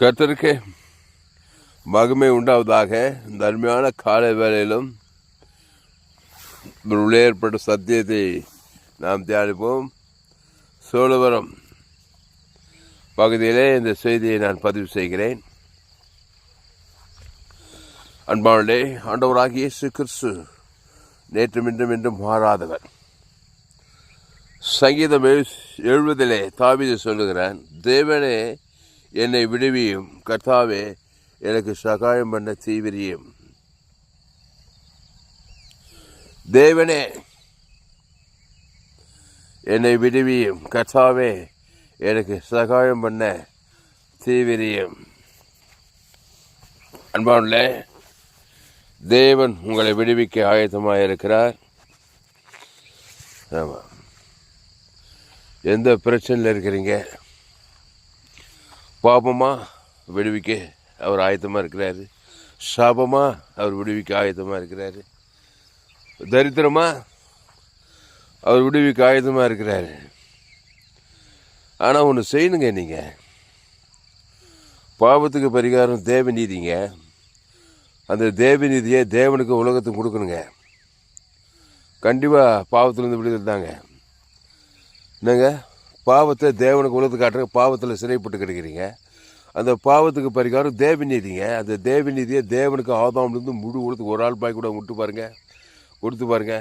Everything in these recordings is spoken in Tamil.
கத்தருக்கு மகிமை உண்டாவதாக. இந்த அருமையான காலை வேலையிலும் உள்ளே ஏற்பட்ட சத்தியத்தை நாம் தியானிப்போம். சோழவரம் பகுதியிலே இந்த செய்தியை நான் பதிவு செய்கிறேன். அன்பாளே ஆண்டவராகிய இயேசு கிறிஸ்து நேற்று இன்றும் என்றும் மாறாதவர். சங்கீதம் எழு- எழுவதிலே தாவீது சொல்லுகிறான் தேவனே என்னை விடுவியும். கர்த்தாவே எனக்கு சகாயம் பண்ண தீவிரியும். தேவனே என்னை விடுவியும். கர்த்தாவே எனக்கு சகாயம் பண்ண தீவிரியும். அன்பான தேவன் உங்களை விடுவிக்க ஆயத்தமாக இருக்கிறார் ஆமாம் எந்த பிரச்சனையில் இருக்கிறீங்க? பாபமாக விடுவிக்க அவர் ஆயத்தமாக இருக்கிறாரு. சாபமாக அவர் விடுவிக்க ஆயத்தமாக இருக்கிறாரு. தரித்திரமாக அவர் விடுவிக்க ஆயுதமாக இருக்கிறாரு. ஆனால் ஒன்று செய்யணுங்க நீங்கள் பாவத்துக்கு பரிகாரம் தேவநீதிங்க அந்த தேவநீதியை தேவனுக்கு உலகத்துக்கு கொடுக்கணுங்க. கண்டிப்பாக பாவத்துலேருந்து விடுதல் தாங்க. என்னங்க? பாவத்தை தேவனுக்கு உலகத்து காட்டுற பாவத்தில் சிறைப்பட்டு கிடைக்கிறீங்க. அந்த பாவத்துக்கு பரிகாரம் தேவநீதிங்க. அந்த தேவநீதியை தேவனுக்கு ஆதாம்லேருந்து முழு உலகத்துக்கு ஒரு ஆள் பாய் கூட விட்டு பாருங்க. கொடுத்து பாருங்க.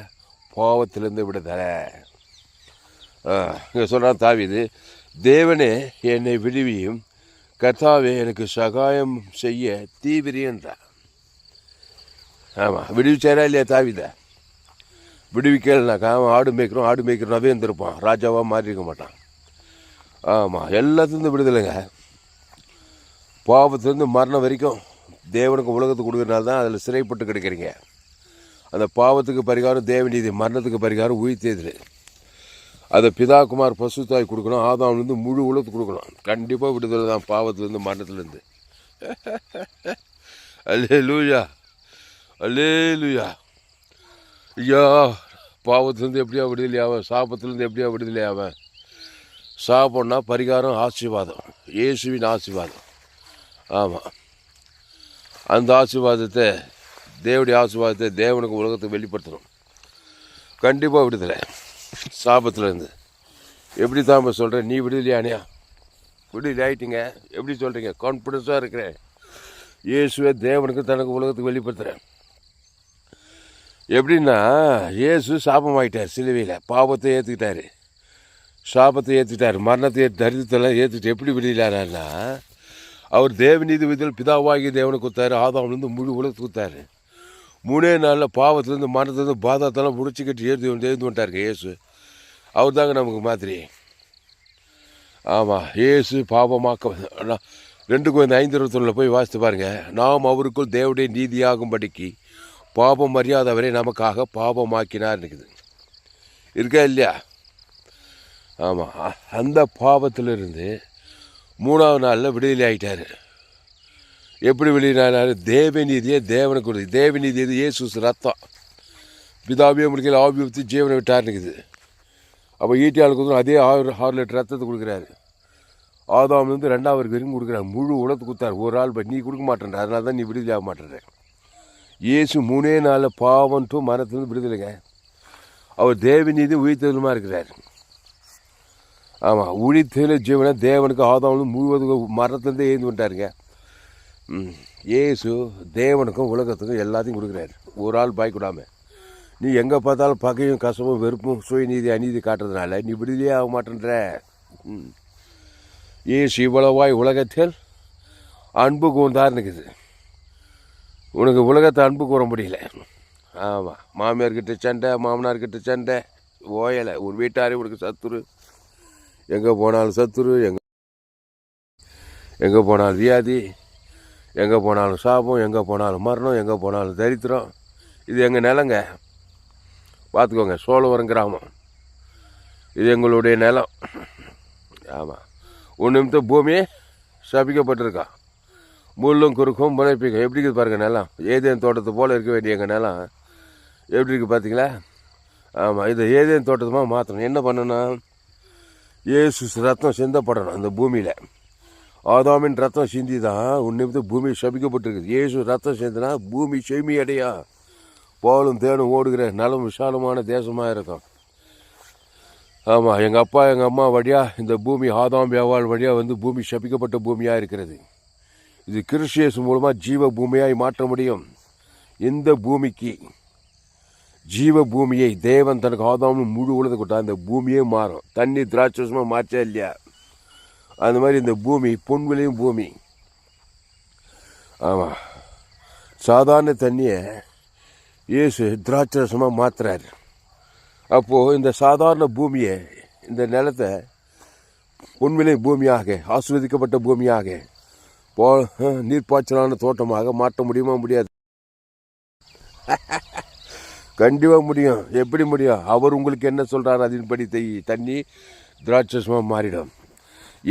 பாவத்திலேருந்து விடுதலை. இங்கே சொல்கிறான் தாவிது தேவனே என்னை விடுவியும். கர்த்தாவே எனக்கு சகாயம் செய்ய தீவிரியன்றார் ஆமாம் விடுவிச்சாரா இல்லையா தாவித? விடுவிக்கலைனாக்கா அவன் ஆடு மேய்க்கிறோம் ஆடு மேய்க்கிறனாவே இருந்திருப்பான். ராஜாவாக மாறி இருக்க மாட்டான். ஆமாம் எல்லாத்துலேருந்து விடுதலைங்க. பாவத்துலேருந்து மரணம் வரைக்கும் தேவனுக்கு உலகத்துக்கு கொடுக்குறனால தான் அதில் சிறைப்பட்டு கிடைக்கிறீங்க. அந்த பாவத்துக்கு பரிகாரம் தேவநீதி மரணத்துக்கு பரிகாரம் உயிர்த்தேது அதை பிதாகுமார் பசுத்தாய் கொடுக்கணும் ஆதாம்லேருந்து முழு உலகத்துக்கு கொடுக்கணும். கண்டிப்பாக விடுதலை தான் பாவத்துலேருந்து மரணத்துலேருந்து. அல்லே லூயா அல்லே லூயா ஐயா பாவத்துலேருந்து எப்படியா விடுதலை ஆவன் சாபத்துலேருந்து எப்படியா விடுதலை ஆவன். சாபம்னா பரிகாரம் ஆசீர்வாதம். இயேசுவின் ஆசீர்வாதம். ஆமாம் அந்த ஆசீர்வாதத்தை தேவனுடைய ஆசீர்வாதத்தை தேவனுக்கு உலகத்துக்கு வெளிப்படுத்தணும். கண்டிப்பாக விடுதலை. சாபத்துலேருந்து. எப்படி தான் சொல்கிறேன் நீ விடுதலையானியா விடுதலை ஆயிட்டீங்க. எப்படி சொல்கிறீங்க கான்ஃபிடென்ஸாக இருக்கிறேன். இயேசுவை தேவனுக்கு தனக்கு உலகத்துக்கு வெளிப்படுத்துகிறேன் எப்படின்னா இயேசு சாபமாயிட்டார் சிலுவையில். பாவத்தை ஏற்றுக்கிட்டாரு சாபத்தை ஏற்றுக்கிட்டார் மரணத்தை ஏற்று தரித்திரத்தெல்லாம் ஏற்றுட்டு எப்படி விடுதலானா அவர் தேவநீதி விதில் பிதாவாகி தேவனுக்கு கொடுத்தாரு. ஆதாம்லேருந்து முழு உலகத்துக்கு கொடுத்தாரு. மூணே நாளில் பாவத்துலேருந்து மரணத்துலேருந்து பாதத்தெல்லாம் முடிச்சுக்கிட்டு எழுதி எழுந்து வந்துட்டாருங்க இயேசு. அவர் தாங்க நமக்கு மாதிரி ஆமாம் இயேசு பாவமாக்க ரெண்டு கொஞ்சம் ஐந்து இருபத்தொன்னில் போய் வாசித்து பாருங்கள் நாம் அவருக்குள் தேவடைய நீதியாகும்படிக்கு பாபம் அறியாதவரை நமக்காக பாபமாக்கினார் இருக்குது இருக்கா இல்லையா? ஆமாம் அந்த பாவத்திலிருந்து மூணாவது நாளில் விடுதலை ஆகிட்டார் எப்படி வெளியினார் தேவநீதியே தேவனுக்கு கொடுத்து தேவநீதி எது? இயேசு ரத்தம். பிதாவிய முடிக்கல ஆபிபத்து ஜீவனை விட்டார்னு இருக்குது அப்போ ஈட்டியால் கொடுக்கணும் அதே ஆறு ஆறு லிட்டர் ரத்தத்தை கொடுக்குறாரு. ஆதாம் வந்து ரெண்டாவது வரைக்கும் கொடுக்குறாரு. முழு உலகத்து கொடுத்தாரு. ஒரு ஆள் நீ கொடுக்க மாட்டேன்ற அதனால தான் நீ விடுதலை ஆக மாட்டேற இயேசு மூணே நாளில் பாவம் மரத்துலேருந்து விடுதலைங்க. அவர் தேவநீதி உயிர்த்தெழுமா இருக்கிறார். ஆமாம் உழித்தல ஜீவனை தேவனுக்கு ஆதாம் முழுவதும் மரத்துலேருந்து ஏந்து வந்துட்டாருங்க ம். இயேசு தேவனுக்கும் உலகத்துக்கும் எல்லாத்தையும் கொடுக்குறாரு. ஒரு ஆள் பாய்க்கூடாம நீ எங்கே பார்த்தாலும் பகையும் கசமும் வெறுப்பும் சுயநீதி அநீதி காட்டுறதுனால நீ விடுதலையே ஆக மாட்டேன்ற. ம். இயேசு இவ்வளவாய் உலகத்தில் அன்பு கூந்தார் இருக்குது. உனக்கு உலகத்தை அன்பு கூற முடியல. ஆமாம் மாமியார்கிட்ட சண்டை மாமனார்கிட்ட சண்டை ஓயலை. ஒரு வீட்டாரே உனக்கு சத்துரு. எங்கே போனாலும் சத்துரு எங்கே எங்கே போனாலும் வியாதி எங்கே போனாலும் சாபம் எங்கே போனாலும் மரணம் எங்கே போனாலும் தரித்திரம். இது எங்கள் நிலங்க? பார்த்துக்கோங்க சோழவரம் கிராமம். இது எங்களுடைய நிலம். ஆமாம் ஒரு நிமிஷம் பூமி சபிக்கப்பட்டிருக்கான் முள்ளும் குறுக்கும் முளைப்பிக்கும் எப்படி இருக்குது பாருங்கள் நிலம். ஏதேன் தோட்டத்தை போல் இருக்க வேண்டிய எங்கள் நிலம். எப்படி இருக்குது பார்த்தீங்களா? ஆமாம் இதை ஏதேன் தோட்டத்தமாக மாற்றணும் என்ன பண்ணணும்? ஏசு ரத்தம் சிந்தப்படணும் அந்த பூமியில். ஆதாமின் ரத்தம் சிந்தி தான் உன்னிமித்து பூமி சபிக்கப்பட்டிருக்குது. இயேசு ரத்தம் சிந்தினா பூமி செமி அடையா பாலும் தேனும் ஓடுகிற நலம் விசாலமான தேசமாக இருக்கும். ஆமாம் எங்கள் அப்பா எங்கள் அம்மா வழியாக இந்த பூமி ஆதாம் வியாவால் வழியாக வந்து பூமி சபிக்கப்பட்ட பூமியாக இருக்கிறது. இது கிறிஸ்டியஸ் மூலமாக ஜீவ பூமியாய் மாற்ற முடியும். இந்த பூமிக்கு ஜீவ பூமியை தேவன் தனக்கு ஆதாம் முழு உலக கொட்டா அந்த பூமியே மாறும். தண்ணி திராட்சமாக மாற்றா இல்லையா? அந்த மாதிரி இந்த பூமி பொன்விளையும் பூமி. ஆமாம் சாதாரண தண்ணியை இயேசு திராட்சரசமாக மாற்றுறாரு அப்போது இந்த சாதாரண பூமியை இந்த நிலத்தை பொன்விலை பூமியாக ஆஸ்வதிக்கப்பட்ட பூமியாக போ நீர்ப்பாய்ச்சலான தோட்டமாக மாற்ற முடியுமா முடியாது. கண்டிப்பாக முடியும். எப்படி முடியும்? அவர் உங்களுக்கு என்ன சொல்கிறார் அதன்படி தண்ணி திராட்சசமாக மாறிடும்.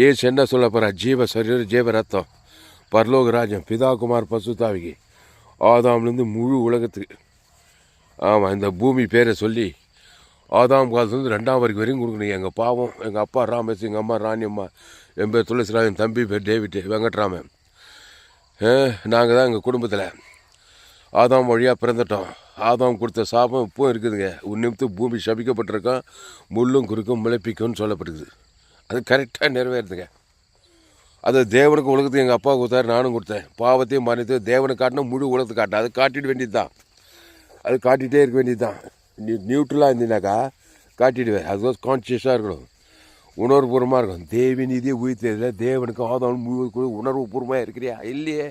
ஏசு என்ன சொல்ல போகிறார் ஜீவ சரீரம் ஜீவ ரத்தம். பரலோக ராஜம் பிதா குமார் பசுதாவிக்கு ஆதாம்லேருந்து முழு உலகத்துக்கு. ஆமாம் இந்த பூமி பேரை சொல்லி ஆதாம் காலத்துலேருந்து ரெண்டாம் வரைக்கும் வரையும் கொடுக்கணும். எங்கள் பாவம் எங்கள் அப்பா ராமேஷ் எங்கள் அம்மா ராணியம்மா என் பேர் துளசிராமன் தம்பி பேர் டேவிட் வெங்கட்ராமன். நாங்கள் தான் எங்கள் குடும்பத்தில். ஆதாம் வழியாக பிறந்துட்டோம். ஆதாம் கொடுத்த சாபம் இப்பவும் இருக்குதுங்க. உன்னிமித்து பூமி சபிக்கப்பட்டிருக்கோம். முள்ளும் குறுக்கும் முளைப்பிக்கும்னு சொல்லப்படுது. அது கரெக்டாக நிறைவேறுதுங்க. அது தேவனுக்கு உலகத்துக்கு எங்கள் அப்பா கொடுத்தாரு நானும் கொடுத்தேன். பாவத்தையும் மன்னித்து தேவனுக்கு காட்டினா முழு உலகத்துக்கு காட்டின அது காட்டிட வேண்டியது தான் அது காட்டிகிட்டே இருக்க வேண்டியது தான் நியூட்ரலாக இருந்தீங்கனாக்கா காட்டிடுவேன். அது கான்சியஸாக இருக்கணும். உணர்வுபூர்வமாக இருக்கும். தேவி நீதியை உயிர்த்ததில் தேவனுக்கு ஆதாரம் முழுவதுக்குள்ள உணர்வுபூர்வமாக இருக்கிறியா? இல்லையே.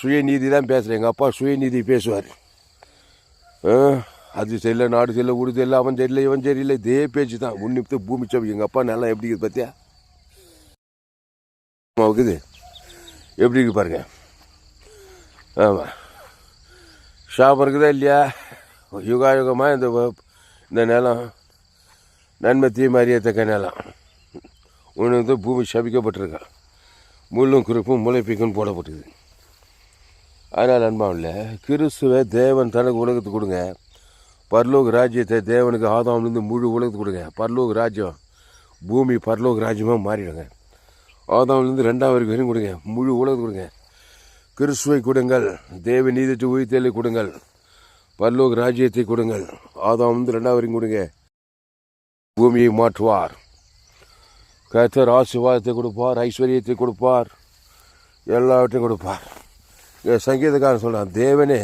சுயநீதி தான் பேசுகிறேன் எங்கள் அப்பா சுயநீதி பேசுவார். அது சரியில்லை நாடு சரியில்லை ஊடு சரியில்லை அவன் சரியில்லை இவன் சரியில்லை இதே பேச்சு தான். உன்னிப்பு பூமி சபை. எங்கள் அப்பா நல்லா எப்படி இருக்குது பார்த்தியா இருக்குது. எப்படி இருக்கு பாருங்க. ஆமாம் ஷாப் இருக்குதா இல்லையா? யுகா யுகமாக இந்த இந்த நிலம்? நன்மை தீமை அறியத்தக்க நிலம் ஒன்று வந்து பூமி சபிக்கப்பட்டிருக்கா. முள்ளும் குறுப்பும் முளைப்பிக்கும் போடப்பட்டது. அதனால் அன்பாவில் கிறிஸ்துவை தேவன் தனக்கு உலகத்துக்கு கொடுங்க. பர்லோக ராஜ்யத்தை தேவனுக்கு ஆதாம்லேருந்து முழு உலகத்துக்கு கொடுங்க. பர்லோக ராஜ்யம் பூமி பர்லோக ராஜ்யமாக மாறிடுங்க. ஆதாம்லேருந்து ரெண்டாம் வரைக்கும் வரையும் கொடுங்க. முழு உலகத்துக்கு கொடுங்க. கிறிஸ்துவை கொடுங்கள். தேவ நீதிட்டு உயிர்த்தேலை கொடுங்கள். பரலோக ராஜ்யத்தை கொடுங்கள். ஆதாம்லேருந்து ரெண்டாம் வரைக்கும் கொடுங்க. பூமியை மாற்றுவார். கத்தர் ஆசீர்வாதத்தை கொடுப்பார் ஐஸ்வர்யத்தை கொடுப்பார் எல்லாவற்றையும் கொடுப்பார். என் சங்கீதக்காரன் சொல்கிறான் தேவனே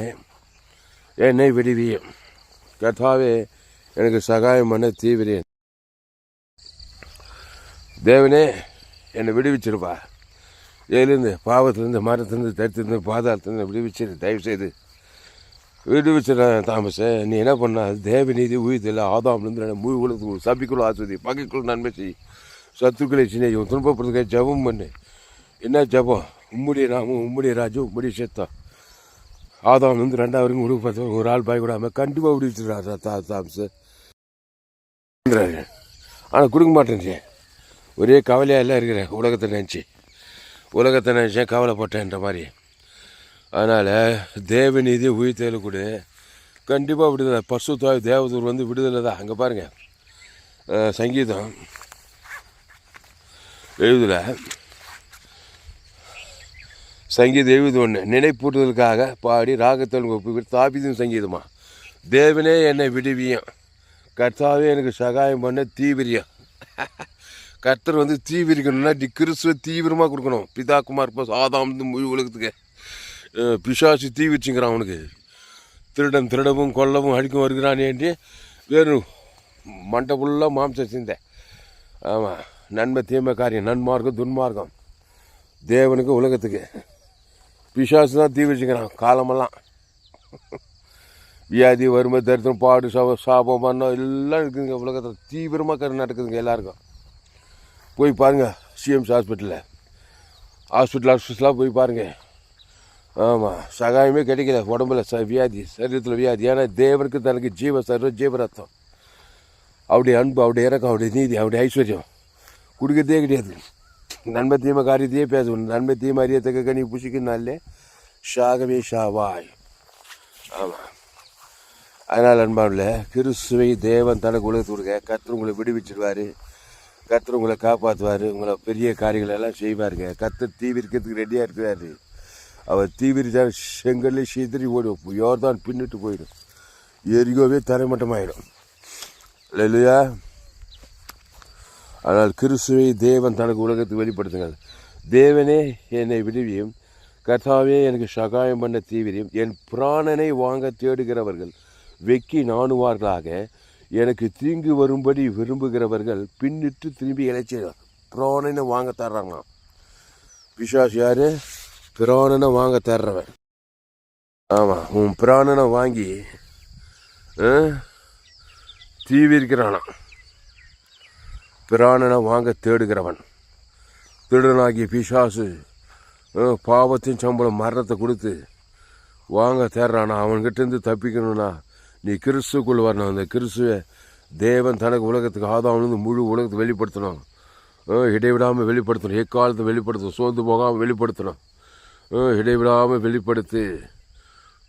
என்னை விடுவியும் கத்தாவே எனக்கு சகாயம் பண்ண தீவிரேன். தேவனே என்னை விடுவிச்சிருப்பா. ஏலேருந்து பாவத்திலேருந்து மரத்துலேருந்து தரித்திருந்து பாதாளத்துலேருந்து விடுவிச்சிரு தயவு செய்து விடுவிச்சா தாமசை. நீ என்ன பண்ண? தேவநீதி உயிர்த்தில் ஆதாம்லேருந்து முழு உலகத்துக்கு சபிக்குள்ள ஆஸ்வதி பகைக்குள்ள நன்மை செய். சத்துக்களை சின்ன துன்பப்படுறதுக்கு ஜெபம் பண்ணு. என்ன ஜெபம்? உம்முடைய நாமும் உம்முடைய ராஜ்யம் உம்முடைய சேத்தா ஆதாம் வந்து ரெண்டாவது வரைக்கும் உருவ பார்த்து ஒரு ஆள் பயக்கூடாமல் கண்டிப்பாக விடுவிச்சுறாரு தா தாம்ஸ் ஆனால் கொடுக்க மாட்டேன் ஒரே கவலையாக எல்லாம் இருக்கிறேன். உலகத்தை நினச்சி. உலகத்தை நினச்சேன் கவலைப்பட்டேன்ற மாதிரி. அதனால் தேவநீதி உயிர்த்தேல கூட கண்டிப்பாக விடுதலை. பர்சுத்தாய் தேவதூர் வந்து விடுதலை தான். அங்கே பாருங்கள் சங்கீதம் எழுதலை. சங்கீதம் எழுபது ஒன்று நினைப்பூட்டுதலுக்காக பாடி ராகத்தல் ஒப்பு தாபிதும் சங்கீதமா? தேவனே என்னை விடுவியும். கர்த்தாவே எனக்கு சகாயம் பண்ண தீவிரியம். கர்த்தர் வந்து தீவிரிக்கணும்னா டி கிறிஸ்துவ தீவிரமாக கொடுக்கணும். பிதா குமார் பஸ் ஆதாம் முழு உலகத்துக்கு. அஹ் தீ வச்சுங்கிறான் அவனுக்கு. திருடன் திருடவும் கொல்லவும் அடிக்கும் வருகிறானேன்ட்டு வெறும் மண்டை ஃபுல்லாக மாம்சம் சிந்தை. ஆமாம் நன்மை தீமை காரியம் நன்மார்க்கம் துன்மார்க்கம். தேவனுக்கு உலகத்துக்கு. பிசாசு தான் தீ வச்சுக்கிறான் காலமெல்லாம். வியாதி வறுமை தரித்திரம் பாடு சாப சாபம் மண்ணம் எல்லாம் இருக்குதுங்க உலகத்தில். தீவிரமாக கரு நடக்குதுங்க எல்லாருக்கும். போய் பாருங்கள் சிஎம்சி ஹாஸ்பிட்டலில் ஹாஸ்பிட்டல் ஹாஸ்பிட்டலாக போய் பாருங்கள் ஆமாம் சகாயமே கிடைக்கல. உடம்புல ச வியாதி சரீரத்தில் வியாதி. ஏன்னா தேவனுக்கு தனக்கு ஜீவ சர்வம் ஜீவரத்தம். அவருடைய அன்பு அவருடைய இறக்கம் அவருடைய நீதி அவருடைய ஐஸ்வர்யம். கொடுக்கறதே கிடையாது. நன்மை தீமை காரியத்தையே பேசணும் நன்மை தீமை அறியத்தக்க கனி புசிக்குனாலே ஷாகவே ஷாவாய் ஆமாம் அதனால் அன்பாவில் கிறிஸ்துவை தேவன் தனக்கு உலகத்து கொடுக்க கர்த்தர் உங்களை விடுவிச்சிடுவார் கத்தர் உங்களை காப்பாற்றுவார் உங்களை பெரிய காரியங்களெல்லாம் செய்வாருங்க. கத்தர் தீவிர்க்கிறதுக்கு ரெடியாக இருக்கிறாரு. அவர் தீவிர செங்கல்லே சிதறி ஓடும் யோர்தான் பின்னுட்டு போயிடும். எரியோவே தரைமட்டமாயிடும் இல்லையா ஆனால் கிறிஸ்துவை தேவன் தனக்கு உலகத்துக்கு வெளிப்படுத்துங்கள். தேவனே என்னை விடுவியும். கர்த்தாவே எனக்கு சகாயம் பண்ண தீவிரியும். என் பிராணனை வாங்க தேடுகிறவர்கள் வெக்கி நாணுவார்களாக எனக்கு தீங்கு வரும்படி விரும்புகிறவர்கள் பின்னிட்டு திரும்பி இழைச்சி பிராணனை வாங்க தர்றாங்களாம். பிசாஸ் யாரு? பிராணனை வாங்க தர்றவன். ஆமாம் உன் பிராணனை வாங்கி ஆ, பிராணனை வாங்க தேடுகிறவன். திருடனாகிய பிசாசு பாவத்தின் சம்பளம் மரணத்தை கொடுத்து வாங்க தேடுறானா அவன்கிட்டேருந்து தப்பிக்கணும்னா நீ கிறிஸ்துக்குள் வரணும். அந்த கிறிஸ்துவை தேவன் தனக்கு உலகத்துக்கு ஆதாமிலிருந்து முழு உலகத்தை வெளிப்படுத்தணும். இடைவிடாமல் வெளிப்படுத்தணும். எக்காலத்தை வெளிப்படுத்தணும். சோர்ந்து போகாமல் வெளிப்படுத்தணும். இடைவிடாமல் வெளிப்படுத்து.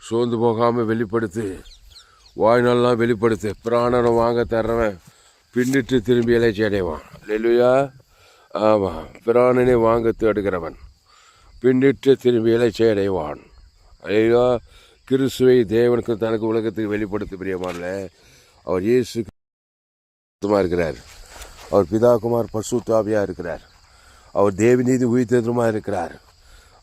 சோர்ந்து போகாமல் வெளிப்படுத்து. வாய்நாள்லாம் வெளிப்படுத்து. பிராணனை வாங்க தர்றவன் பின்னிட்டு திரும்பி இலைச்சி அடைவான். லெலுயா ஆமாம் பிராணனை வாங்க தேடுகிறவன் பின்னிட்டு திரும்பி இலைச்சி அடைவான். ஐயா கிறிஸ்துவை தேவனுக்கு தனக்கு உலகத்துக்கு வெளிப்படுத்த பிரியமான அவர் இயேசு இருக்கிறார். அவர் பிதாகுமார் பசுத்தாவியாக இருக்கிறார். அவர் தேவநீதி உயிர்த்ததுமா இருக்கிறார்.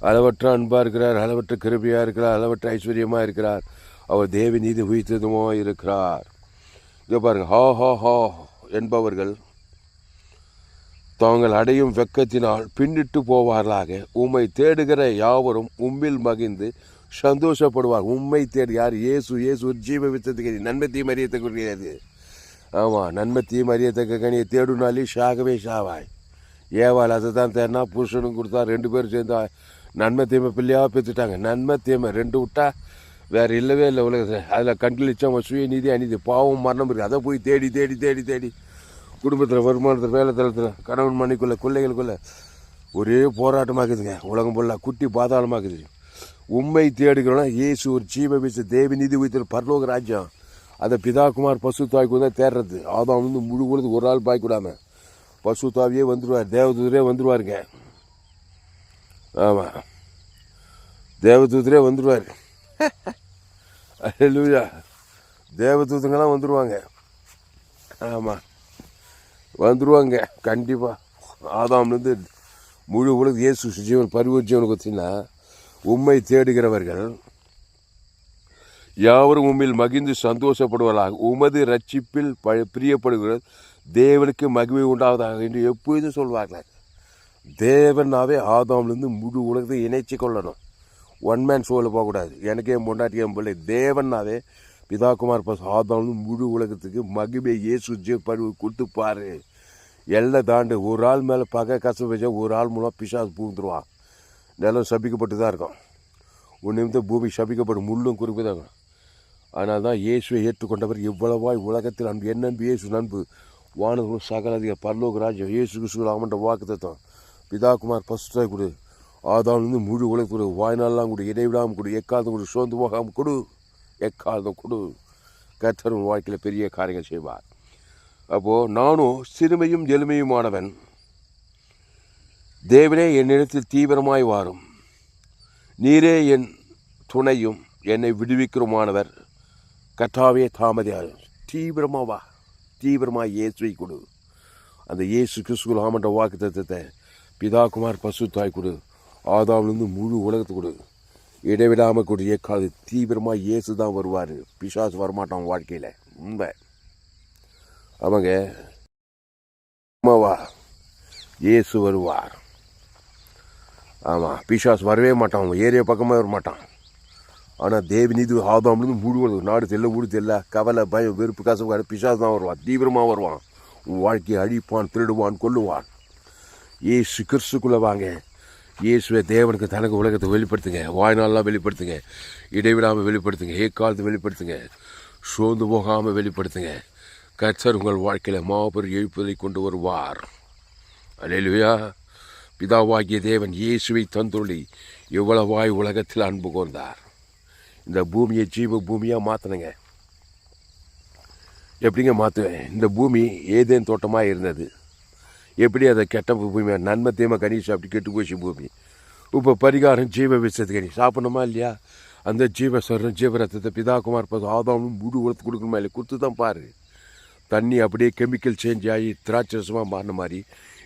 அளவற்ற அன்பாக இருக்கிறார் அளவற்ற கிருபியாக இருக்கிறார் அளவற்ற ஐஸ்வர்யமாக இருக்கிறார். அவர் தேவி நீதி உயிர்த்ததுமா இருக்கிறார். இதை பாருங்கள் ஹா ஹா ஹா என்பவர்கள் தாங்கள் அடையும் வெக்கத்தினால் பின்னிட்டு போவார்களாக. உம்மை தேடுகிற யாவரும் உம்மில் மகிழ்ந்து சந்தோஷப்படுவார். உம்மை தேடி யார்? இயேசு இயேசு ஒரு ஜீவ வித்தத்துக்கு நன்மை தீம் அறியத்தக்கூடியது ஆமாம் நன்மை தீம் அறியத்தக்க கனியை தேடுனாலே ஷாகவே ஷாவாய் ஏவாள் அதை தான் தேடினா புருஷனும் கொடுத்தா ரெண்டு பேரும் சேர்ந்தா நன்மை தீமை பிள்ளையாக பெற்றுட்டாங்க. நன்மை தீமை ரெண்டு விட்டா வேறு இல்லவே இல்லை உலகத்தில். அதில் கண்களிச்சம் சுயநீதி அநீதி பாவம் மரணம் இருக்குது அதை போய் தேடி தேடி தேடி தேடி குடும்பத்தில் வருமானத்தில் வேலை தளத்தில் கணவன் மணிக்குள்ளே பிள்ளைகளுக்குள்ள ஒரே போராட்டமாக்குதுங்க. உலகம் ஃபுல்லாக குட்டி பாதாளமாக்குது. உண்மை தேடுகிறோன்னா இயேசு ஒரு ஜீவ வீசு தேவி நிதி உயிர் பரலோக ராஜ்யம். அதை பிதாகுமார் பசு தாய்க்கு தான் தேடுறது. ஆதாம் வந்து முழு பொழுது ஒரு ஆள் பாய்க்கூடாமல் பசு தாவியே வந்துடுவார் தேவதூரே வந்துடுவாருங்க ஆமாம் தேவதூதரே வந்துடுவார் அல்லேலூயா தேவதூதங்களாம் வந்துடுவாங்க ஆமாம் வந்துடுவாங்க கண்டிப்பாக ஆதாம்லேருந்து முழு உலக இயேசு ஜீவன் பருவ ஜீவனுக்கு உண்மை தேடுகிறவர்கள் யாவரும் உண்மையில் மகிழ்ந்து சந்தோஷப்படுவதாக உமது ரட்சிப்பில் ப பிரியப்படுகிற தேவனுக்கு மகிமை உண்டாவதாக என்று எப்பொழுதும் சொல்வார்கள். தேவனாவே ஆதாம்லேருந்து முழு உலகத்தை இணைச்சி கொள்ளணும். ஒன் மேன் ஷோவில் போகக்கூடாது. எனக்கே முன்னாடி என் பிள்ளை. தேவனாவே பிதாகுமார் பஸ் ஆதாம்னு முழு உலகத்துக்கு மகிமை இயேசு ஜீவ கொடுத்துப்பார். கொடுத்துப்பாரு எல்லை தாண்டு ஒரு ஆள் மேலே பகை கசப்பு வச்சா ஒரு ஆள் மூலம் பிசாசு பூந்துருவான் நிலம் சபிக்கப்பட்டு தான் இருக்கும். ஒன்று நிமிடம் பூமி சபிக்கப்படும். முள்ளும் குறிப்பு தான். ஆனால் தான் இயேசுவை ஏற்றுக்கொண்டவர் இவ்வளவாய் உலகத்தில் அன்பு. என்ன இயேசு நண்பு. வானங்களும் சகலதிக பரலோக ராஜ்யம் இயேசு கிறிஸ்துவ ஆமண்ட வாக்கு தத்துவம். பிதாகுமார் பசுத்தாய் கொடு. ஆதாம்லேருந்து முழு உலகத்து கொடு. வாய்நாளெலாம் கொடு. இடைவிடாமல் கொடு. எக்காலத்தும் கொடு. சோர்ந்து போகாமல் கொடு. எக்காலத்தும் கொடு. கர்த்தர் உன் வாழ்க்கையில் பெரிய காரியங்கள் செய்வார். அப்போது நானும் சிறுமையும் எளிமையுமானவன். தேவனே என்னிடத்தில் தீவிரமாய் வாரும். நீரே என் துணையும் என்னை விடுவிக்கிறமானவர். கட்டாவே தாமதியார். தீவிரமாக வா. தீவிரமாக இயேசுவை கொடு. அந்த இயேசு கிறிஸ்துக்குள் ஆமண்ட வாக்கு தத்துவத்தை பிதாகுமார் பசு தாய் கொடு. ஆதாவிலிருந்து முழு உலகத்தை கொடு. இடைவிடாமல் கொடு ஏக்காது தீவிரமாக இயேசு தான் வருவார். பிசாசு வரமாட்டான் வாழ்க்கையில். உண்மை. அவங்க அம்மாவா இயேசு வருவார். ஆமாம் பிசாஸ் வரவே மாட்டான். அவன் ஏரியா பக்கமாக வர மாட்டான் ஆனால் தேவி நீதி ஆதாம்லேருந்து முழு நாடு தெல்ல ஊடு தெல்ல. கவலை பயம் வெறுப்பு கசப்பு பிசாஸ் தான் வருவான். தீவிரமாக வருவான். உன் வாழ்க்கையை அழிப்பான் திருடுவான் கொல்லுவான். ஏசு கிறிஸ்துக்குள்ளே வாங்க. இயேசுவை தேவனுக்கு தனக்கு உலகத்தை வெளிப்படுத்துங்க. வாய்நாளெலாம் வெளிப்படுத்துங்க. இடைவிடாமல் வெளிப்படுத்துங்க. ஏக்காலத்தை வெளிப்படுத்துங்க. சோர்ந்து போகாமல் வெளிப்படுத்துங்க. கச்சர் உங்கள் வாழ்க்கையில் மாபெரும் எழுப்புதலை கொண்டு வருவார். அல்லேலூயா. பிதாவாகிய தேவன் இயேசுவை தந்துள்ளி வாய் உலகத்தில் அன்பு கோர்ந்தார் இந்த பூமியை ஜீவ பூமியாக மாற்றினுங்க எப்படிங்க மாற்றுவேன் இந்த பூமி ஏதேன் தோட்டமாக இருந்தது. எப்படி அதை கெட்ட பூமி நன்மை தீமை கனி சாப்பிட்டு கெட்டு போச்சு பூமி இப்போ பரிகாரம் ஜீவ விஷத்து கனி சாப்பிடணுமா இல்லையா? அந்த ஜீவ சொல்கிறோம் ஜீவ ரத்தத்தை பிதாகுமார் பசு ஆதாமும் முழு உலகத்து கொடுக்கணுமா இல்லை கொடுத்து தான் பாரு. தண்ணி அப்படியே கெமிக்கல் சேஞ்ச் ஆகி திராட்சரசமாக மாறின மாதிரி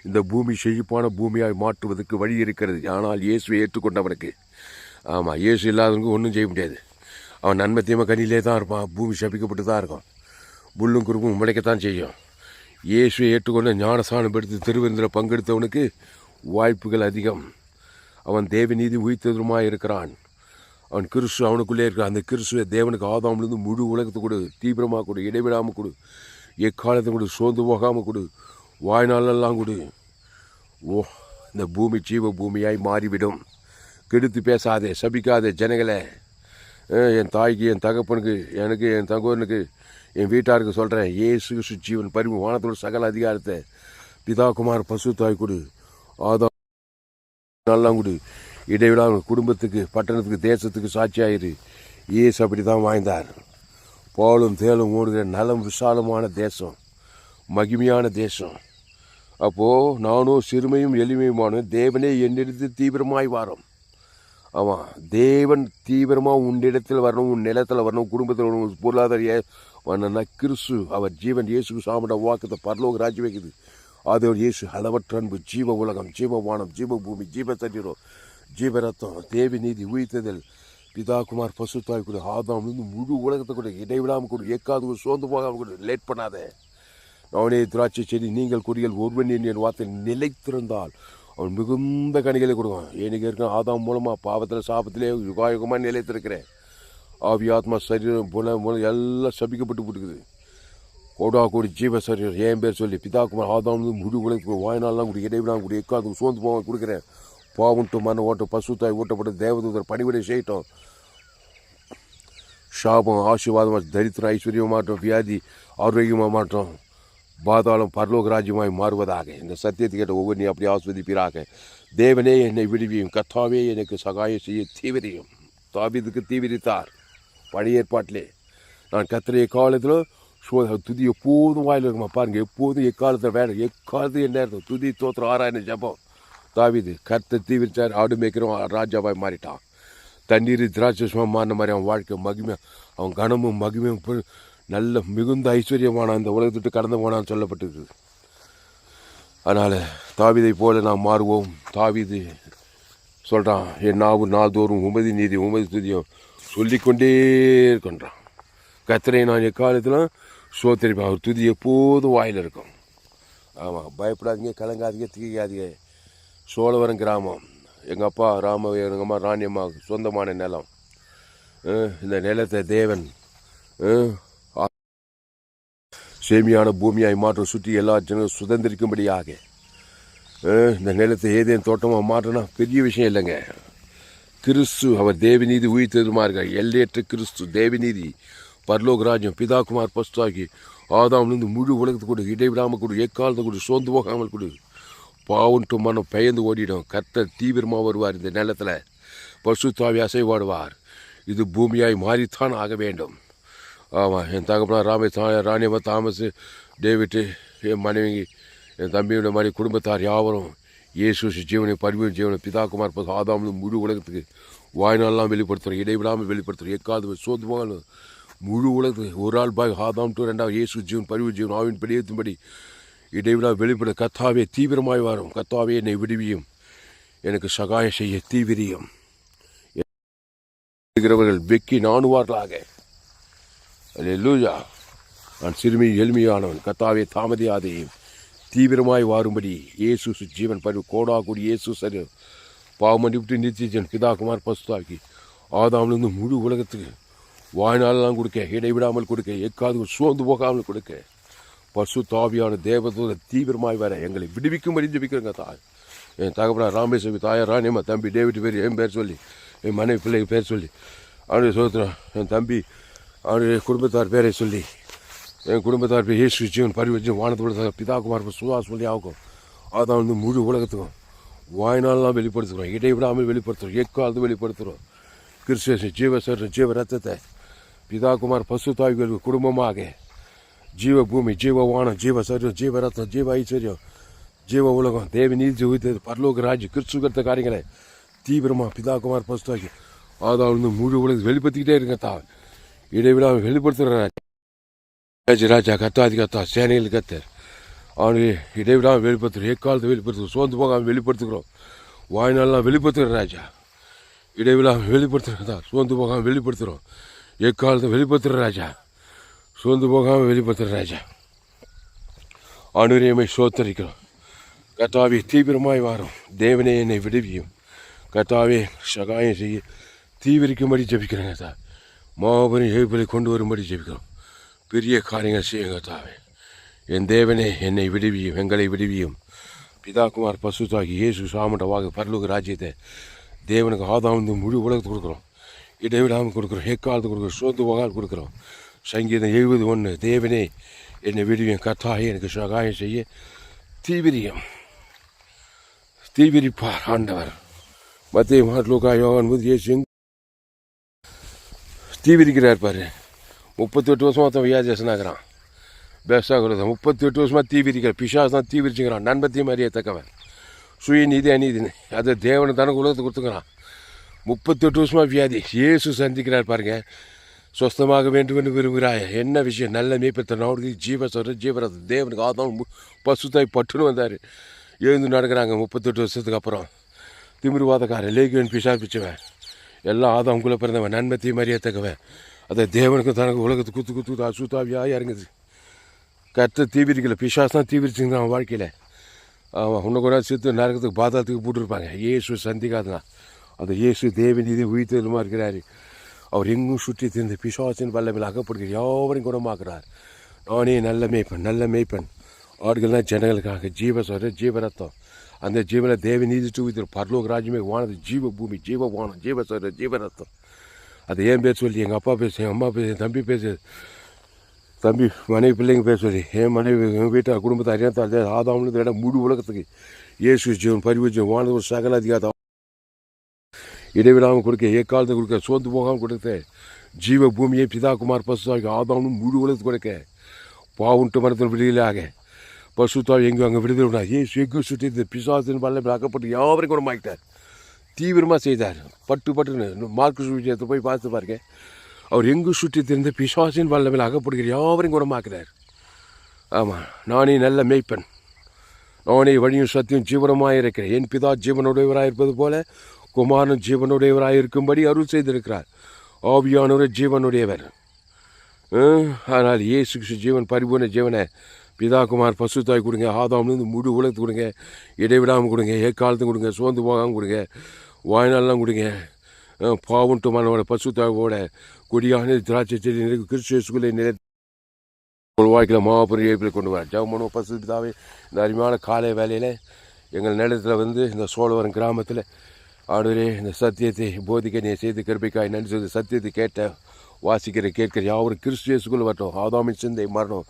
இந்த பூமி செழிப்பான பூமியாக மாற்றுவதற்கு வழி இருக்கிறது. ஆனால் இயேசுவை ஏற்றுக்கொண்டவனுக்கு. ஆமாம் இயேசு இல்லாதவனுக்கு ஒன்றும் செய்ய முடியாது. அவன் நன்மை தீமை கனியிலே தான் இருப்பான். பூமி சபிக்கப்பட்டு தான் இருக்கும். புல்லும் குறுப்பும் முளைக்கத்தான் செய்யும். இயேசுவை ஏற்றுக்கொண்டு ஞானசானம் எடுத்து திருவிருந்தில் பங்கெடுத்தவனுக்கு வாய்ப்புகள் அதிகம். அவன் தேவநீதி உயிர்த்ததுமாக இருக்கிறான். அவன் கிறிஸ்து அவனுக்குள்ளே இருக்கிறான். அந்த கிறிஸ்துவை தேவனுக்கு ஆதாமிலிருந்து முழு உலகத்தை கொடு தீவிரமாக கொடு இடைவிடாமல் கொடு எக்காலத்தை கொடு சோர்ந்து போகாமல் கொடு வாய்நாளெல்லாம் கொடு. ஓ இந்த பூமி ஜீவ பூமியாய் மாறிவிடும். கெடுத்து பேசாதே சபிக்காதே ஜனங்களை. என் தாய்க்கு என் தகப்பனுக்கு எனக்கு என் தகவனுக்கு என் வீட்டாருக்கு சொல்கிறேன் ஏசு கிறிஸ்து ஜீவன் பரிமு வானத்தோட சகல அதிகாரத்தை பிதா குமார் பசு தாய் கொடு. ஆதா நல்லா கொடு. குடும்பத்துக்கு பட்டணத்துக்கு தேசத்துக்கு சாட்சியாயிரு. ஏசு அப்படி தான் வாய்ந்தார் பாலும் தேலும் ஓடுகிற நலம் விசாலமான தேசம் மகிமையான தேசம். அப்போது நானும் சிறுமையும் எளிமையுமான தேவனே என்னிடத்து தீவிரமாய் வாரம். ஆமாம் தேவன் தீவிரமாக உன்னிடத்தில் வரணும் உன் நிலத்தில் வரணும் குடும்பத்தில் வரணும் பொருளாதார ஏ- வரணும்னா கிறிஸ்து அவர் ஜீவன் இயேசுக்கு சாமிட வாக்கத்தை பரலோக ராஜ்யம் வைக்குது. ஆதவர் இயேசு அளவற்ற அன்பு ஜீவ உலகம் ஜீவவானம் ஜீவபூமி ஜீவ தண்ணீரோ ஜீவ ரத்தம் தேவி நீதி உயிர்த்ததில் பிதா குமார் பசுத்தாய் கூட ஆதாம்லேருந்து முழு உலகத்தை கூட இடைவிடாமல் கூட ஏக்காது சோர்ந்து போகாமல் கூட லேட் பண்ணாத. அவனே திராட்சை செடி நீங்கள் குடிகள் ஒருவன் என் வார்த்தை நிலைத்திருந்தால் அவன் மிகுந்த கணிகளை கொடுக்கும் எனக்கு இருக்க ஆதாம் மூலமாக பாவத்தில் சாபத்திலே யுகாயுகமாக நிலைத்திருக்கிறேன். ஆவி ஆத்மா சரீரம் புல மூலம் எல்லாம் சபிக்கப்பட்டு போட்டுக்குது. கோடா கோடி ஜீவ சரீரம் என் பேர் சொல்லி பிதாக்குமார் ஆதாம் முழு உலகத்துக்கு வாய்நாள்லாம் கூட இடைவிடாம கூட எக்காது சோர்ந்து போக கொடுக்குறேன். பாவுன்ட்டு மன ஓட்டம் பசுத்தாய் ஓட்டப்பட்ட தேவதூதர் பணிவிடை செய்யட்டும். ஷாபம் ஆசீர்வாதமாக தரித்திரம் ஐஸ்வர்யமாக மாற்றம் வியாதி ஆரோக்கியமாக மாற்றம் பாதாளம் பரலோக ராஜ்யமாய் மாறுவதாக. இந்த சத்தியத்தை கேட்ட ஒவ்வொரு நீ அப்படி ஆஸ்வதிப்பீராக. தேவனே என்னை விடுவியும் கத்தாவே எனக்கு சகாயம் செய்ய தீவிரியும். தாபிதுக்கு தீவிரித்தார். பழைய ஏற்பாட்டிலே. நான் கத்திர எக்காலத்தில் சோத துதி எப்போதும் வாயில் இருக்குமா பாருங்கள் எப்போதும் எக்காலத்தில் வேலை எக்காலத்து என்ன இருக்கும் துதி தோத்திரம் ஆறாயிரம் ஜபம். தாவிது கர்த்த தீவிரிச்சார் ஆடு மேய்க்கிறோம் ராஜாவாய் மாறிட்டான். தண்ணீர் திராட்சமாக மாறின மாதிரி அவன் வாழ்க்கை மகிமை அவன் கனமும் மகிமையும் நல்ல மிகுந்த ஐஸ்வர்யமான அந்த உலகத்துட்டு கடந்து போனான்னு சொல்லப்பட்டிருக்குது அதனால் தாவிதை போல நாம் மாறுவோம். தாவிது சொல்கிறான் என் நாவு நாள்தோறும் உமதி நீதி உமதி துதியும் சொல்லிக்கொண்டே இருக்கின்றான். கத்திரை நான் எக்காலத்திலும் சோத்தரிப்பேன். அவர் துதி எப்போதும் வாயில் இருக்கும். ஆமாம் பயப்படாதீங்க கலங்காதீங்க திகைக்காதீங்க. சோழவரம் கிராமம். எங்கள் அப்பா ராம எங்கள் அம்மா ராணியம்மா சொந்தமான நிலம். இந்த நிலத்தை தேவன் சேமியான பூமியாய் மாற்றம் சுற்றி எல்லா ஜனங்களும் சுதந்திரிக்கும்படியாக. இந்த நிலத்தை ஏதேன் தோட்டமாக மாற்றினா பெரிய விஷயம் இல்லைங்க. கிறிஸ்து அவர் தேவிநீதி உயிர் இருக்கார் எல்லையற்ற கிறிஸ்து தேவிநீதி. பர்லோக ராஜ்யம் பிதாகுமார் பஸ்தாகி ஆதாம்லேருந்து முழு உலகத்துக்கு கொடு இடைவிடாமல் கொடு எக்காலத்தை கொடு சோர்ந்து போகாமல் கொடு. பாவுன்ட்டு மனம் பெயர்ந்து ஓடிடும். கர்த்தர் தீவிரமாக வருவார் இந்த நிலத்தில். பசுத்தாவி அசைவாடுவார். இது பூமியாய் மாறித்தான் ஆக வேண்டும். ஆமாம் என் தகப்பனா ராமே ராணியம்மா தாமஸ் டேவிட்டு என் மனைவி என் தம்பியோட மனைவி குடும்பத்தார் யாவரும் இயேசு ஜீவனை பரிவு ஜீவனை பிதாகுமார் பசு ஆதாம் முழு உலகத்துக்கு வாய்நாள்லாம் வெளிப்படுத்துகிறோம் இடைவிடாமல் வெளிப்படுத்துகிறோம் எக்காது சோதுமான முழு உலகத்துக்கு ஒரு ஆள் பாய் ஆதாம் டு ரெண்டாவது இயேசு ஜீவன் பரிவு ஜீவன் ஆவின் படி ஏற்றும்படி இடைவிடா வெளிப்பட கத்தாவே தீவிரமாய் வரும். கத்தாவே என்னை விடுவியும். எனக்கு சகாயம் செய்ய தீவிரியும். இருக்கிறவர்கள் வெக்கி நாணுவார்களாக. அல்லேலூயா. நான் சிறுமி எளிமையானவன். கத்தாவே தாமதியாதையும் தீவிரமாய் வாரும்படி இயேசு ஜீவன் பரு கோடாகுடி இயேசு சரி பாவமண்டிவிட்டு நித்தியஜன் பிதாகுமார் பசுதாக்கி ஆதாமிலிருந்து முழு உலகத்துக்கு வாய்நாளெல்லாம் கொடுக்க இடைவிடாமல் கொடுக்க எக்காது சோர்ந்து போகாமல் கொடுக்க பசு தாவியான தேவதூத தீவிரமாய் வர எங்களை விடுவிக்கும்படி ஜெபிக்கிறேங்க தாய். என் தகப்பனா ராமேஸ்வரி தாயார் ராணியம்மா தம்பி டேவிட் பேர் என் பேர் சொல்லி என் மனைவி பிள்ளை பேர் சொல்லி அவனுடைய சோத்திரம் என் தம்பி அவனுடைய குடும்பத்தார் பேரை சொல்லி என் குடும்பத்தார் பேர் இயேசு ஜீவன் பரிவர்ஜன் வானத்தோட பிதாகுமார் சுவாஸ் சொல்லி ஆகும். அதான் வந்து முழு உலகத்துக்கும் வாய்நாளெலாம் வெளிப்படுத்துகிறோம். இடைவிடாமல் வெளிப்படுத்துகிறோம். எக்காலத்து வெளிப்படுத்துகிறோம். கிறிஸ்தேசன் ஜீவசர ஜீவ ரத்தத்தை பிதாகுமார் பசு தாய்களுக்கு குடும்பமாக ஜீவ பூமி ஜீவ வானம் ஜீவ சரீரம் ஜீவ ரத்தம் ஜீவ ஐஸ்வர்யம் ஜீவ உலகம் தேவி நீதி ஜீவித்தது பரலோக ராஜ் கிறிஸ்துகர்த்த காரியங்களை தீவிரமாக பிதா குமார் தாய்க்கு. அதாவது வந்து முழு உலகத்தை வெளிப்படுத்திக்கிட்டே இருக்கத்தான். இடைவிடாமல் வெளிப்படுத்துகிற ராஜா ராஜா கத்தாதி கத்தா சேனையில் கத்தர் அவனுக்கு இடைவிடாமல் வெளிப்படுத்துகிறோம் எக்காலத்தை வெளிப்படுத்துகிறோம் சோர்ந்து போகாமல் வெளிப்படுத்துகிறோம் வாய்நாளெலாம் வெளிப்படுத்துகிற ராஜா இடைவிடாமல் வெளிப்படுத்துகிறதா சோர்ந்து போகாமல் வெளிப்படுத்துகிறோம் எக்காலத்தை வெளிப்படுத்துகிற ராஜா சோர்ந்து போகாமல் வெளிப்படுத்துகிற ராஜா அனுரியமை சோத்தரிக்கிறோம் கத்தாவே தீவிரமாய் வாரும் தேவனே என்னை விடுவியும் கத்தாவே சகாயம் செய்ய தீவிரிக்கும்படி ஜபிக்கிறேன் கத்தா மாபெரும் எழுப்பலை கொண்டு வரும்படி ஜபிக்கிறோம் பெரிய காரியங்கள் செய்யுங்க கத்தாவே என் தேவனே என்னை விடுவியும் எங்களை விடுவியும். பிதாகுமார் பசுத்தாகி இயேசு சாமண்டவாக வாக்கு பரலோக ராஜ்யத்தை தேவனுக்கு ஆதாம் முழு உலகத்துக்கு கொடுக்குறோம். இடைவிடாமல் கொடுக்குறோம் எக்காலத்துக்கு கொடுக்குறோம் சோத்து போகால் கொடுக்குறோம். சங்கீதம் எழுபது ஒன்று தேவனே என்னை விடுவியும் கத்தாகி எனக்கு சகாயம் செய்ய. தீவிரியம். தீவிரிப்பார் ஆண்டவர். மத்திய மாட்லூக்கா யோகன் புது இயேசு தீவிரிக்கிறார் பாரு. முப்பத்தி எட்டு வருஷமா ஒருத்தன் வியாஜேசனாகிறான் பெஸ்ட்டாக கொடுத்த முப்பத்தி எட்டு தீ விரிக்கிறான் பிசாஸ் தான் தீ விரிச்சுக்கிறான். நண்பத்தி மாதிரியே தக்கவன். சுய நீதி அநீதினு அது தேவனை தானே உலகத்தை கொடுத்துக்கிறான். முப்பத்தெட்டு வருஷமாக வியாதி. இயேசு சந்திக்கிறார் பாருங்க. சொஸ்தமாக வேண்டும் என்று விரும்புகிறாய். என்ன விஷயம்? நல்ல மேய்ப்பத்த அவருக்கு ஜீவ சொல்ற ஜீவரத் தேவனுக்கு ஆதான் பசுத்தாய் பட்டுன்னு வந்தார். எழுந்து நடக்கிறாங்க முப்பத்தெட்டு வருஷத்துக்கு அப்புறம். திமிருவாதக்காரன் லேகியன் பிசா பிச்சவன். எல்லாம் ஆதாம்குள்ளே பிறந்தவன் நன்மத்தையும் அறியத்தக்கவன் அதை தேவனுக்கு தனக்கு உலகத்துக்கு குத்து குத்து அசுத்தாவியாக இறங்குது கற்று தீவிரிக்கல பிசாஸ் தான் தீவிரிச்சுங்க அவன் வாழ்க்கையில் அவன் இன்னும் கூட சித்து நரகத்துக்கு பாதாளத்துக்கு போட்டுருப்பாங்க இயேசு சந்திக்காதுனா அந்த இயேசு தேவநீதி உயிர்த்தலுமா இருக்கிறாரு அவர் எங்கும் சுற்றி திரிந்து பிசாசின் வல்லமையில் அகப்படுகிற யாவரையும் குணமாக்குறார் நானே நல்ல மேய்ப்பன் நல்ல மேய்ப்பன் ஆடுகள்லாம் ஜனங்களுக்காக ஜீவ சொல்ற ஜீவரத்தம் அந்த ஜீவனை தேவ நீதி தூவித்தர் பரலோக ராஜ்யமே வானது ஜீவ பூமி ஜீவ வானம் ஜீவ சொல்ற ஜீவரத்தம் அது ஏன் பேர் சொல்லி எங்கள் அப்பா பேசு எங்கள் அம்மா பேசு தம்பி பேசு தம்பி மனைவி பிள்ளைங்க பேச சொல்லி என் மனைவி எங்கள் வீட்டை குடும்பத்தை அறியாத ஆதாம்னு இடம் முழு உலகத்துக்கு. இயேசு ஜீவன் பரிவு வானது ஒரு சகல அதிகாரம். இடைவிடாமல் கொடுக்க ஏக்காலத்தை கொடுக்க சோர்ந்து போகாமல் கொடுத்த ஜீவ பூமியை பிதாகுமார் பசுதாக்கி ஆதாமும் முழு உலகத்துக்கு கொடுக்க. பாவுண்டு மரத்தில் விடுதலாக பசுத்தால் எங்கேயும் அங்கே விடுதலை விடாது ஏசு எங்கும் சுற்றி இந்த பிசாசின் பல்ல அக்கப்பட்டு யாவரையும் குணமாக்கிட்டார் தீவிரமாக செய்தார். பட்டு பட்டுன்னு. மார்க்கு விஷயத்தை போய் பார்த்து பாருங்க. அவர் எங்கு சுற்றி திரிந்த பிசாசின் வல்லமையில் அகப்படுகிற யாவரையும் குணமாக்குறார் ஆமாம் நானே நல்ல மேய்ப்பன். நானே வழியும் சத்தியம் ஜீவனமாக இருக்கிறேன். என் பிதா ஜீவனுடையவராக இருப்பது போல குமாரன் ஜீவனுடையவராக இருக்கும்படி அருள் செய்திருக்கிறார். ஆவியானவர் ஜீவனுடையவர். அதனால் ஆனால் இயேசு கிறிஸ்து ஜீவன் பரிபூர்ண ஜீவனை பிதா குமார் பசுத்தாய் கொடுங்க. ஆதாம்லேருந்து முழு உலகத்து கொடுங்க. இடைவிடாமல் கொடுங்க. ஏக்காலத்து கொடுங்க. சோர்ந்து போகாமல் கொடுங்க. வாய்நாள்லாம் கொடுங்க. அஹ், பாவுண்டு மனோட பசுத்தாயோட கொடியான திராட்சை செடி நிறைய கிறிஸ்துக்குள்ளே நிலை. உங்கள் வாழ்க்கையில் மாபெரும் ஏப்பில் கொண்டு வர ஜவமனோ பசு இந்த அருமையான காலை வேலையில் எங்கள் நிலத்தில் வந்து இந்த சோழவரம் கிராமத்தில் ஆடுவரே இந்த சத்தியத்தை போதிக்க நீ செய்து கிருப்பிக்காய் நன்றி சொல்லி சத்தியத்தை கேட்ட வாசிக்கிற கேட்கிற யாவரும் கிறிஸ்து இயேசுக்குள் வரட்டும். ஆதாமின் சிந்தை மரணம்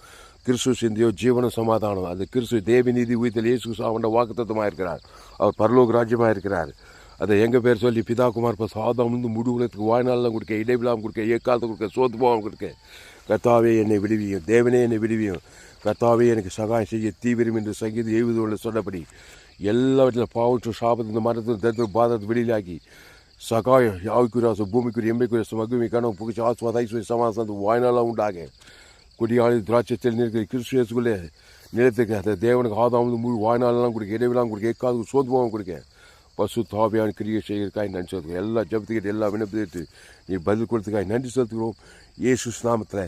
கிறிஸ்து சிந்தையோ ஜீவனம் சமாதானம். அது கிறிஸ்து தேவி நீதி உயிர்த்தல் இயேசு சாவண்ட வாக்குத்தத்தமாக இருக்கிறார். அவர் பரலோக ராஜ்யமாக இருக்கிறார். அதை எங்கள் பேர் சொல்லி பிதா குமார் சாதம் வந்து முழு உலகத்துக்கு கொடுக்க இடைவிழாமல் கொடுக்க ஏக்காலத்தை கொடுக்க சோத்து போகாமல் கொடுக்க. கத்தாவே என்னை விடுவியும். தேவனே என்னை விடுவியும். கத்தாவே எனக்கு சகாயம் செய்ய தீவிரம் என்று சங்கீத எழுபது சொன்னபடி எல்லாவற்றிலும் பாவற்றும் சாபத்து இந்த மரத்தில் தரித்திர பாதத்தை வெளியிலாக்கி சகாயம் யாவுக்குரிய பூமிக்குரிய எம்பைக்குரிய மகிமை கனவு புகிச்சு ஆசுவாத ஐஸ்வர்ய சமாசம் வாய்நாளாக உண்டாக. குடியாளி திராட்சத்தில் இருக்கிற கிறிஸ்துவேசுக்குள்ளே நிலத்துக்கு அந்த தேவனுக்கு ஆதாம் முழு வாய்நாளெல்லாம் கொடுக்க இடைவிலாம் கொடுக்க எக்காது சோதுபவம் கொடுக்க. பசு கிரியை செய்கிறக்காய் நன்றி செலுத்துக்கிறோம் எல்லா ஜபத்துக்கிட்ட எல்லா விண்ணப்பத்துக்கிட்டு நீ பதில் கொடுத்துக்காய் நன்றி செலுத்துகிறோம். இயேசு நாமத்தில்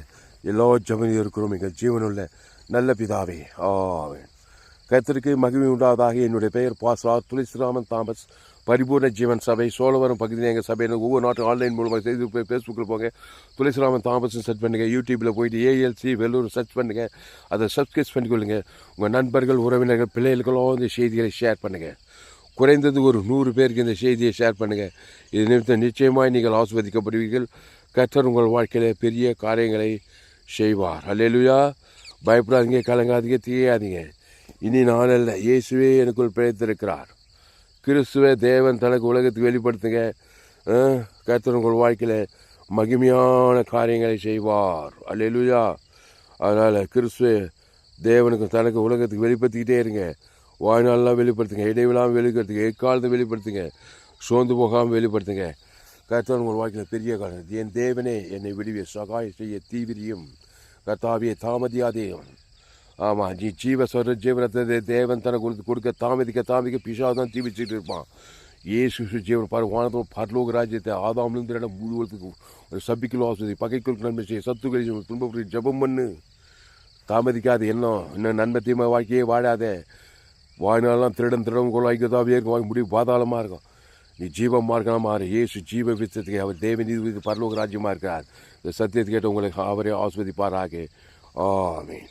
எல்லா ஜபனையும் இருக்கிறோம். எங்கள் ஜீவனுள்ள நல்ல பிதாவே. ஆவேன் கர்த்தருக்கு மகிமை உண்டாவதாக என்னுடைய பெயர் பாஸ்ரா துளசிராமன் தாமஸ். பரிபூர்ண ஜீவன் சபை சோழவரம் பகுதியில் எங்கள் சபையில் ஒவ்வொரு நாட்டும் ஆன்லைன் மூலமாக செய்து போய் ஃபேஸ்புக்கில் போங்க. துளசிராமன் தாமஸ்னு சர்ச் பண்ணுங்கள் யூடியூப்பில் போயிட்டு ஏஎல்சி வெள்ளூர் சர்ச் பண்ணுங்கள் அதை சப்ஸ்கிரைப் பண்ணிக்கொள்ளுங்கள் உங்கள் நண்பர்கள் உறவினர்கள் பிள்ளைகளுக்கெல்லாம் இந்த செய்திகளை ஷேர் பண்ணுங்கள் குறைந்தது ஒரு நூறு பேருக்கு இந்த செய்தியை ஷேர் பண்ணுங்கள் இது நிமித்தம் நிச்சயமாக நீங்கள் ஆஸ்வதிக்கப்படுவீர்கள். கர்த்தர் உங்கள் வாழ்க்கையில் பெரிய காரியங்களை செய்வார். அல்லேலுயா பயப்படாதீங்க கலங்காதீங்க தீயாதீங்க இனி நான் அல்ல இயேசுவே எனக்குள் பிழைத்திருக்கிறார். கிறிஸ்துவ தேவன் தனக்கு உலகத்துக்கு வெளிப்படுத்துங்க. அஹ், கர்த்தர் உங்கள் வாழ்க்கையில் மகிமையான காரியங்களை செய்வார். அல்லேலுயா அதனால் கிறிஸ்துவ தேவனுக்கு தனக்கு உலகத்துக்கு வெளிப்படுத்திக்கிட்டே இருங்க. வாய்நாள்லாம் வெளிப்படுத்துங்க. இடைவிழாமல் வெளிப்படுத்துங்க. எக்காலத்தை வெளிப்படுத்துங்க. சோர்ந்து போகாமல் வெளிப்படுத்துங்க. கர்த்தன் உங்கள் வாழ்க்கையில் பெரிய காரணம் என் தேவனே என்னை விடுவிய சகாயம் செய்ய தீவிரியும். கர்த்தாவிய தாமதியாதேயும் ஆமாம் நீ ஜீவ சொல்கிற ஜீவனத்தை தேவன் தனக்கு கொடுத்து கொடுக்க தாமதிக்க தாமதிக்க பிஷா தான் ஜீவிச்சுட்டு இருப்பான். ஏசு ஜீவன் பாரு வானத்தில் பரலோக ராஜ்யத்தை ஆதாமிலிருந்து இடம் முழுவதுக்கு ஒரு சபிக்கலோ ஆஸ்வதி பகைக்குள் நன்மை செய்ய சத்துக்களை துன்பப்பட்டு ஜெபம் பண்ணு. தாமதிக்காது. என்ன இன்னும் நன்மை தீமை வாழ்க்கையே வாழாதே. வாய்னாலாம் திருடன் திருடம் கொள்ள ஐக்கியதாவே வாங்கி முடிவு பாதாளமாக இருக்கும். நீ ஜீவமாக இருக்கலாம் மாறு. ஏசு ஜீவ வித்தத்துக்கு அவர் தேவ நீதி பரலோக ராஜ்யமாக இருக்கிறார். இந்த சத்தியத்தை கேட்டு உங்களை அவரே ஆஸ்வதிப்பாராக ஆமீன்.